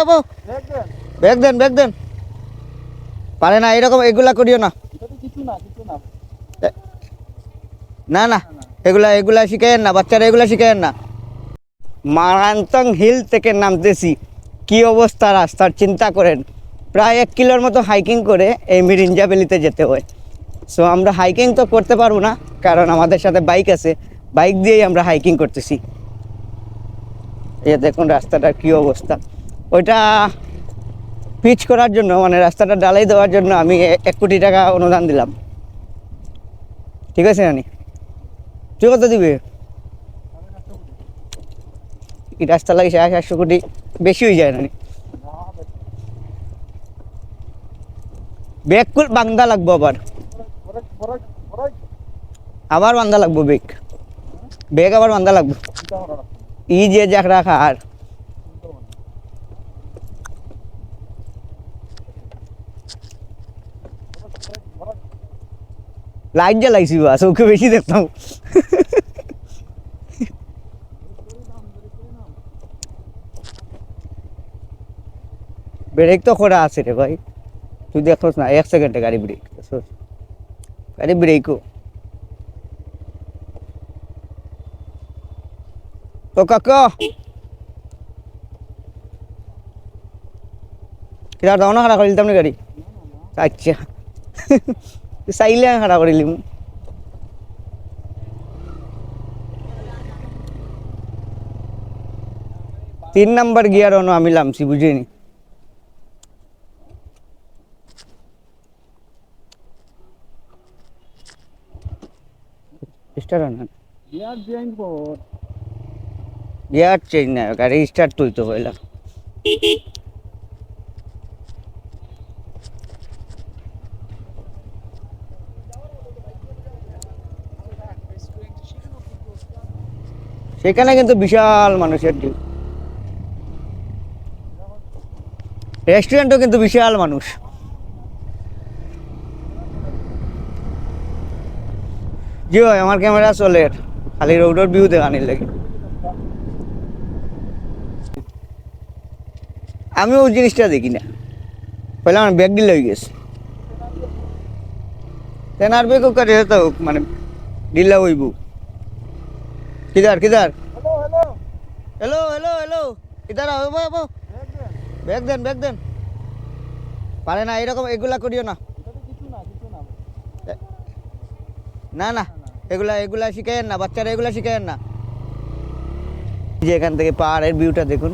বাবু। Bag দেন bag দেন। পারে না, এরকম এগুলা করিও না। না না, এগুলা এগুলা শিখাইয়েন না, বাচ্চারা এগুলা শিখাইয়েন না। মারান্তং হিল থেকে নামতেছি। কি অবস্থা রাস্তার চিন্তা করেন। প্রায় এক কিলোর মতো হাইকিং করে এই মিরিঞ্জা ভ্যালিতে যেতে হয়। সো আমরা হাইকিং তো করতে পারব না, কারণ আমাদের সাথে বাইক আছে। বাইক দিয়েই আমরা হাইকিং করতেছি। এই দেখুন রাস্তাটার কি অবস্থা। ওইটা পিচ করার জন্য মানে রাস্তাটা ডালাই দেওয়ার জন্য আমি এক কোটি টাকা অনুদান দিলাম। ঠিক আছে, নানি? তুই কত দিবি? এই রাস্তা লাগে সাড়ে চারশো কোটি বেশি হয়ে যায়, নানি। বেগ কুল বান্দা লাগবো আবার। আবার বান্দা লাগবো বেগ বেগ আবার বান্দা লাগবো। ই যে যাক রাখা আর। লাইট জ্বালাইছি বা চৌকে বেশি দেখতাম ব্রেক তো করা আছে রে ভাই তুই দেখোস না এক সেকেন্ডে গাড়ি ব্রেক দেখছোস? গাড়ি ব্রেকও তো কাকা কিরা দাও না খাড়া করে দিতাম না গাড়ি আচ্ছা চাইলে আমি খাড়া করে দিলাম তিন নাম্বার গিয়ার অন্য আমি লামছি বুঝিনি স্টার্ট না গিয়ার চেঞ্জ না গাড়ি স্টার্ট তুলতে হইলাম সেখানে কিন্তু বিশাল মানুষের রেস্টুরেন্টও কিন্তু বিশাল মানুষ। জি ভাই, আমার ক্যামেরা চলে। খালি রোডের ভিউ দেখানির লাগে। আমি ওই জিনিসটা দেখি না। পহলে আমার ব্যাগ ডিল হয়ে গেছে। তেনার বেগও করে তো মানে ডিলা হইব। কিদার কিদার। হ্যালো হ্যালো হ্যালো কিদার আবো আবো ব্যাগ দেন ব্যাগ দেন। পারে না এরকম এগুলা করিও না। না না। এগুলা এগুলা শিখাইয়েন না বাচ্চারা এগুলা শিখাইয়েন না। যে এখান থেকে পাহাড়ের ভিউটা দেখুন।